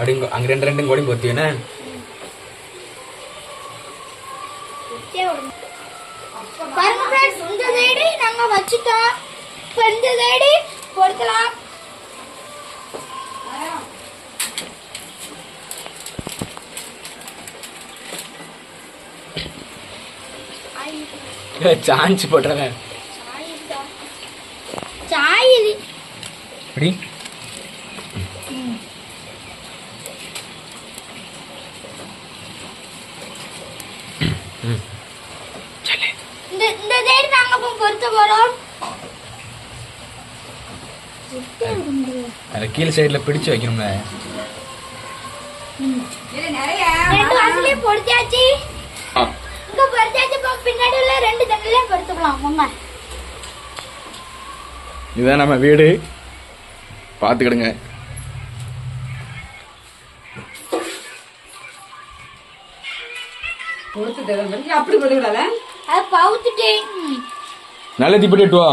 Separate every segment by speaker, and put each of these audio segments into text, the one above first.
Speaker 1: அப்படிங்க அங்கே ரெண்டு ரெண்டும் கூட பொறுத்தீங்கன்னா
Speaker 2: பாருங்க ஃப்ரெண்ட்ஸ் இந்த சைடு நாங்க வச்சுட்டோம். இப்போ இந்த சைடு பொருத்தலாம்
Speaker 1: சான்ஸ் போட்டுறேன்
Speaker 2: சாய் இது
Speaker 1: அப்படி
Speaker 2: இந்த இந்த சைடு நாங்க இப்போ பொருத்த போறோம்.
Speaker 1: அதில் கீழ் சைடில் பிடிச்சு வைக்கணும்ல.
Speaker 2: ரெண்டு வாசலையும் பொருத்தியாச்சு இங்க பொருத்தியாச்சு இப்போ பின்னாடி உள்ள ரெண்டு தண்ணிலையும் பொருத்துக்கலாம் அம்மா
Speaker 1: இதுதான் நம்ம வீடு. பார்த்துக்கிடுங்க.
Speaker 3: அப்படி போட்டுக்கலாம்ல
Speaker 2: அதை பவுத்துட்டேன்.
Speaker 1: நல்ல தீப்பெட்டி எட்டு வா.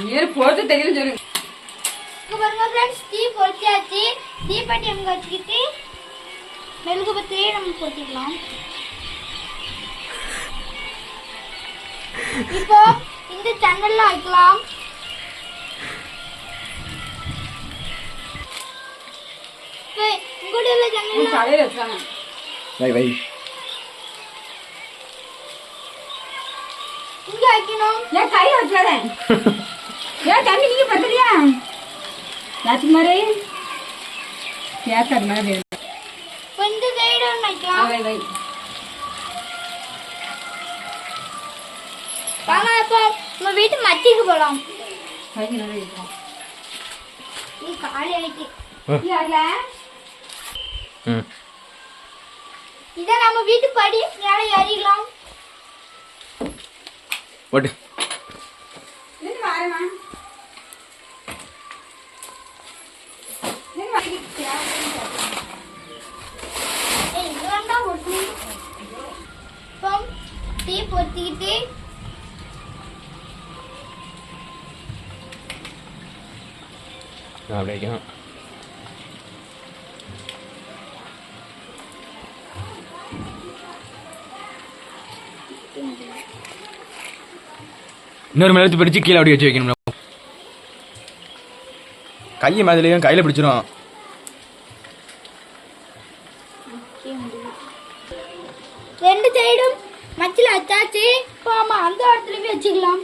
Speaker 3: நீர் போட்டு தெரியல சொல்லு
Speaker 2: இங்க பாருங்க ஃப்ரெண்ட்ஸ் தீ பொருத்தியாச்சு தீப்பெட்டி அங்க வச்சுக்கிட்டு? மெழுகு நம்ம பொருத்திக்கலாம் இப்போ இந்த ஜன்னல்ல வைக்கலாம்.
Speaker 1: வை வை.
Speaker 2: இங்க வைக்கணும்?
Speaker 3: ஏன் கை வச்சாத ஏன் தண்ணி நீங்க பத்தலையா? ராத்தி மாதிரி கேட்காது மாதிரி
Speaker 2: இந்த சைடு ஒன்று வைக்கலாம்.
Speaker 3: வை வை.
Speaker 2: வாங்க இப்போ நம்ம வீட்டு மத்திக்கு
Speaker 3: இருக்கும்
Speaker 2: நீ காலை வைக்க இதை நம்ம வீட்டு படி மேலே ஏறிக்கலாம்
Speaker 1: போட்டு
Speaker 3: நின்று வாரமா நின்று
Speaker 2: ஏய், இது வேண்டாம் ஒட்டு இப்போ டீ பொத்திக்கிட்டு
Speaker 1: அப்படி இன்னொரு மேலத்து பிடிச்சு கீழே அப்படி வச்சு வைக்கணும் கையை மாதிரிலையும் கையில் பிடிச்சிரும்.
Speaker 2: ரெண்டு சைடும் மச்சில வச்சாச்சு இப்போ ஆமா அந்த இடத்துலயும் வச்சுக்கலாம்.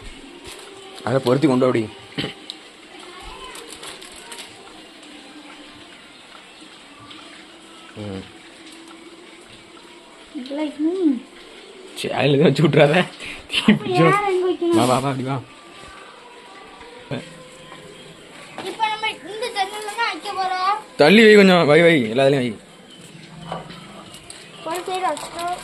Speaker 1: அதை பொருத்தி கொண்டு அப்படி ம் அதில் எதுவும் வச்சு விட்றாத வா வா வா அப்படி வா.
Speaker 2: இப்போ நம்ம இந்த ஜன்னல்ல தான் வைக்க போறோம்.
Speaker 1: தள்ளி வை கொஞ்சம். வை வை. எல்லாத்துலேயும் வை.
Speaker 2: ஒரு சைடு வச்சிட்டோம்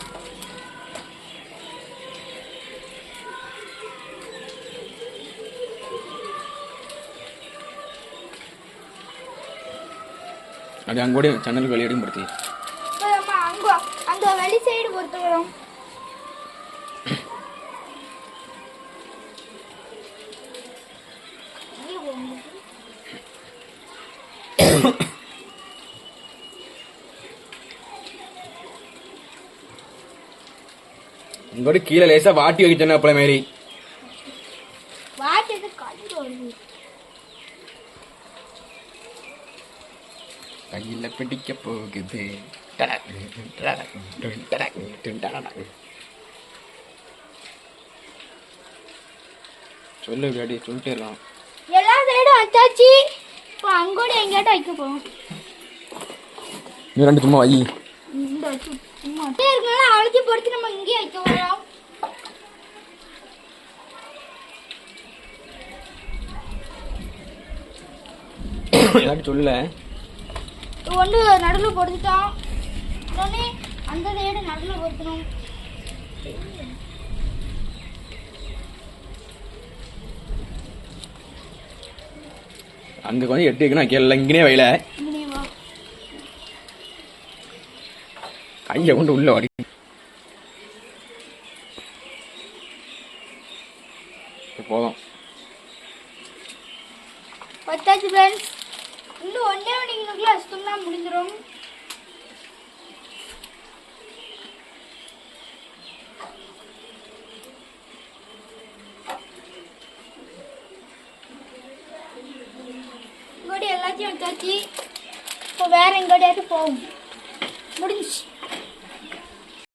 Speaker 1: அப்படி அங்கோடி சன்னல் வெளியடையும் படுத்தி.
Speaker 2: அங்க அந்த வெளி சைடு பொறுத்துக்கிறோம்.
Speaker 1: இங்கோடி கீழே லேசாக வாட்டி வைக்க சொன்ன அப்பள மாரி கையில் பிடிக்க போகுது. சொல்லு விளையாடி சொல்லிட்டே இருக்கலாம்.
Speaker 2: எல்லா சைடும் வச்சாச்சு இப்போ அங்கோட எங்கேயாட்டும் வைக்க போறோம்.
Speaker 1: நீ ரெண்டு சும்மா வை.
Speaker 2: இந்த சும்மா. இருக்கனால அவளுக்கு பொறுத்து நம்ம இங்கேயே வைக்க போறோம்
Speaker 1: எல்லாரும் சொல்லல
Speaker 2: ஒன்று நடுவில் பொறுத்துட்டோம் இன்னொன்று அந்த சைடு நடுவில் பொறுத்தணும்
Speaker 1: அங்கே கொஞ்சம் எட்டு வைக்கணும். கீழே இங்கனே
Speaker 2: முடியுமா
Speaker 1: கையை கொண்டு உள்ள வாடி போதும்.
Speaker 2: பத்தாச்சு ஃப்ரெண்ட்ஸ் இன்னும் ஒன்றே மணிக்குள்ள அசுத்தம்னா முடிஞ்சிடும் இங்கோடி எல்லாத்தையும் வச்சாச்சு இப்போ வேற எங்கோடியாட்டு போகும் முடிஞ்சிச்சு.